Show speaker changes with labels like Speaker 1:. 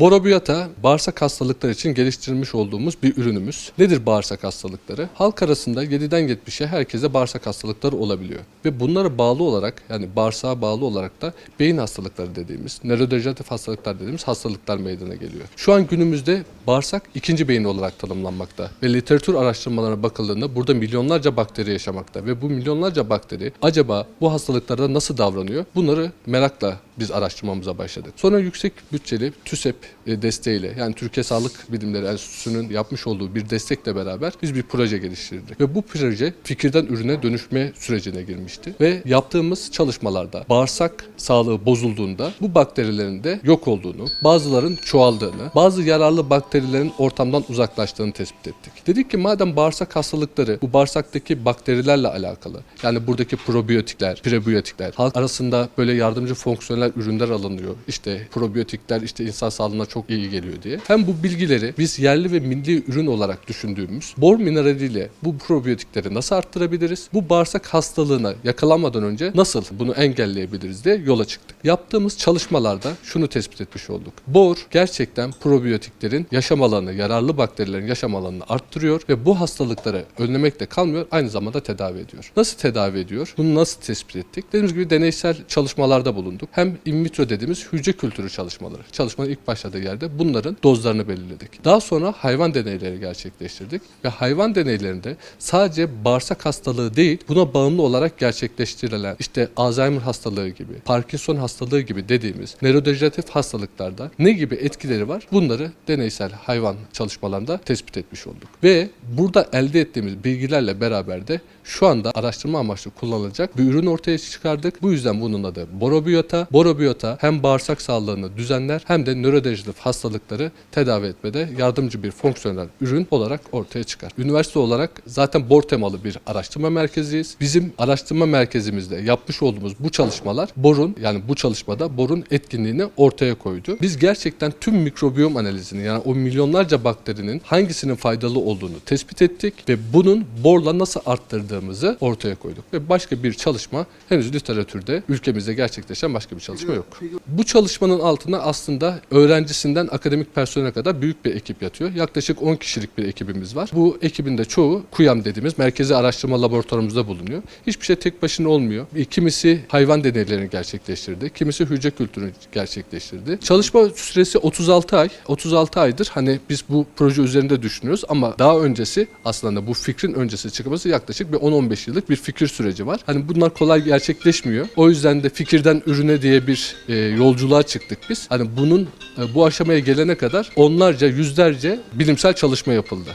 Speaker 1: Borobiyata bağırsak hastalıkları için geliştirilmiş olduğumuz bir ürünümüz. Nedir bağırsak hastalıkları? Halk arasında 7'den 70'e herkese bağırsak hastalıkları olabiliyor. Ve bunlara bağlı olarak yani bağırsağa bağlı olarak da beyin hastalıkları dediğimiz, nörodejeneratif hastalıklar dediğimiz hastalıklar meydana geliyor. Şu an günümüzde bağırsak ikinci beyin olarak tanımlanmakta. Ve literatür araştırmalarına bakıldığında burada milyonlarca bakteri yaşamakta. Ve bu milyonlarca bakteri acaba bu hastalıklarda nasıl davranıyor? Bunları merakla biz araştırmamıza başladık. Sonra yüksek bütçeli TÜSEP e, desteğiyle yani Türkiye Sağlık Bilimleri Enstitüsü'nün yapmış olduğu bir destekle beraber biz bir proje geliştirdik. Ve bu proje fikirden ürüne dönüşme sürecine girmişti. Ve yaptığımız çalışmalarda bağırsak sağlığı bozulduğunda bu bakterilerin de yok olduğunu, bazıların çoğaldığını, bazı yararlı bakterilerin ortamdan uzaklaştığını tespit ettik. Dedik ki madem bağırsak hastalıkları bu bağırsaktaki bakterilerle alakalı yani buradaki probiyotikler, prebiyotikler halk arasında böyle yardımcı fonksiyonel ürünler alınıyor. İşte probiyotikler işte insan sağlığına çok iyi geliyor diye. Hem bu bilgileri biz yerli ve milli ürün olarak düşündüğümüz bor mineraliyle bu probiyotikleri nasıl arttırabiliriz? Bu bağırsak hastalığına yakalanmadan önce nasıl bunu engelleyebiliriz diye yola çıktık. Yaptığımız çalışmalarda şunu tespit etmiş olduk. Bor gerçekten probiyotiklerin yaşam alanı, yararlı bakterilerin yaşam alanını arttırıyor ve bu hastalıkları önlemekle kalmıyor, aynı zamanda tedavi ediyor. Nasıl tedavi ediyor? Bunu nasıl tespit ettik? Dediğimiz gibi deneysel çalışmalarda bulunduk. Hem in vitro dediğimiz hücre kültürü çalışmaları. Çalışmanın ilk başladığı yerde bunların dozlarını belirledik. Daha sonra hayvan deneyleri gerçekleştirdik ve hayvan deneylerinde sadece bağırsak hastalığı değil, buna bağımlı olarak gerçekleştirilen işte Alzheimer hastalığı gibi, Parkinson hastalığı gibi dediğimiz nörodejeneratif hastalıklarda ne gibi etkileri var? Bunları deneysel hayvan çalışmalarında tespit etmiş olduk. Ve burada elde ettiğimiz bilgilerle beraber de şu anda araştırma amaçlı kullanılacak bir ürün ortaya çıkardık. Bu yüzden bunun adı Borobiyota. Borobiyota hem bağırsak sağlığını düzenler hem de nörodejeneratif hastalıkları tedavi etmede yardımcı bir fonksiyonel ürün olarak ortaya çıkar. Üniversite olarak zaten bor temalı bir araştırma merkeziyiz. Bizim araştırma merkezimizde yapmış olduğumuz bu çalışmalar borun yani bu çalışmada borun etkinliğini ortaya koydu. Biz gerçekten tüm mikrobiyom analizini yani o milyonlarca bakterinin hangisinin faydalı olduğunu tespit ettik ve bunun borla nasıl arttırdığımızı ortaya koyduk. Ve başka bir çalışma henüz literatürde ülkemizde gerçekleşen başka bir çalışma yok. Bu çalışmanın altında aslında öğrencisinden akademik personele kadar büyük bir ekip yatıyor. Yaklaşık 10 kişilik bir ekibimiz var. Bu ekibin de çoğu KUYAM dediğimiz Merkezi Araştırma Laboratuvarımızda bulunuyor. Hiçbir şey tek başına olmuyor. Kimisi hayvan deneylerini gerçekleştirdi. Kimisi hücre kültürünü gerçekleştirdi. Çalışma süresi 36 ay. 36 aydır hani biz bu proje üzerinde düşünüyoruz ama daha öncesi aslında bu fikrin öncesi çıkması yaklaşık bir 10-15 yıllık bir fikir süreci var. Hani bunlar kolay gerçekleşmiyor. O yüzden de fikirden ürüne diye bir e, yolculuğa çıktık biz. Hani bunun e, bu aşamaya gelene kadar onlarca, yüzlerce bilimsel çalışma yapıldı.